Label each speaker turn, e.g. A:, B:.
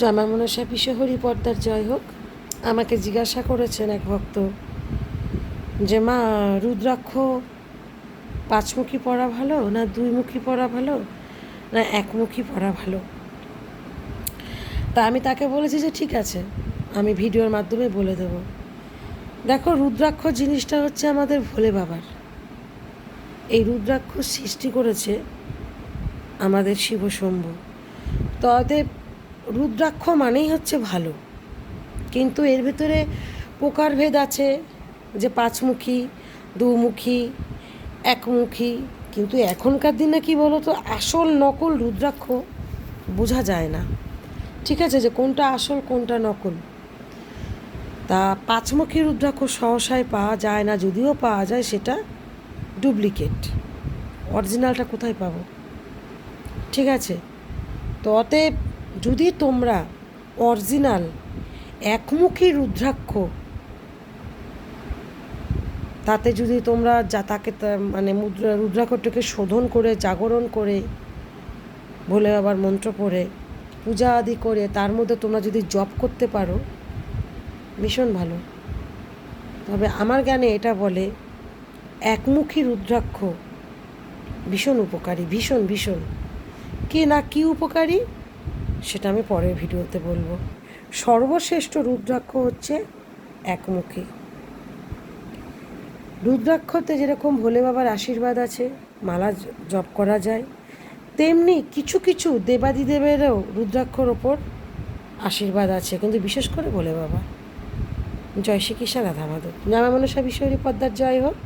A: জামা মনসা পিসহরি পর্দার জয় হোক আমাকে জিজ্ঞাসা করেছেন এক ভক্ত যে, মা, রুদ্রাক্ষ পাঁচমুখী পড়া ভালো না দুইমুখী পড়া ভালো না একমুখী পড়া ভালো? তা আমি তাকে বলেছি যে, ঠিক আছে, আমি ভিডিওর মাধ্যমে বলে দেব। দেখো, রুদ্রাক্ষ জিনিসটা হচ্ছে আমাদের ভোলে বাবার। এই রুদ্রাক্ষ সৃষ্টি করেছে আমাদের শিবশম্ভু। তো অতএব রুদ্রাক্ষ মানেই হচ্ছে ভালো। কিন্তু এর ভিতরে প্রকারভেদ আছে যে পাঁচমুখী, দুমুখী, একমুখী। কিন্তু এখনকার দিনে কি বলো তো আসল নকল রুদ্রাক্ষ বোঝা যায় না। ঠিক আছে যে কোনটা আসল, কোনটা নকল। তা পাঁচমুখী রুদ্রাক্ষ সহসায় পাওয়া যায় না, যদিও পাওয়া যায় সেটা ডুপ্লিকেট। অরিজিনালটা কোথায় পাবো? ঠিক আছে। তো অতএব যদি তোমরা অরিজিনাল, একমুখী রুদ্রাক্ষ, তাতে যদি তোমরা যা তাকে মানে মুদ্রা, রুদ্রাক্ষটাকে শোধন করে, জাগরণ করে ভোলে বাবার মন্ত্র পড়ে, পূজা আদি করে, তার মধ্যে তোমরা যদি জপ করতে পারো, ভীষণ ভালো। তবে আমার জ্ঞানে এটা বলে, একমুখী রুদ্রাক্ষ ভীষণ উপকারী, ভীষণ ভীষণ। কে না কি উপকারী? সেটা আমি পরের ভিডিওতে বলব। সর্বশ্রেষ্ঠ রুদ্রাক্ষ হচ্ছে একমুখী। রুদ্রাক্ষতে যেরকম ভোলে বাবার আশীর্বাদ আছে, মালা জপ করা যায়, তেমনি কিছু কিছু দেবাদিদেবেরও রুদ্রাক্ষর ওপর আশীর্বাদ আছে, কিন্তু বিশেষ করে ভোলে বাবা। জয় শ্রীকৃষ্ণ, রাধা মাধব। জামা মনসা বিশ্বরী পদ্মার জয় হোক।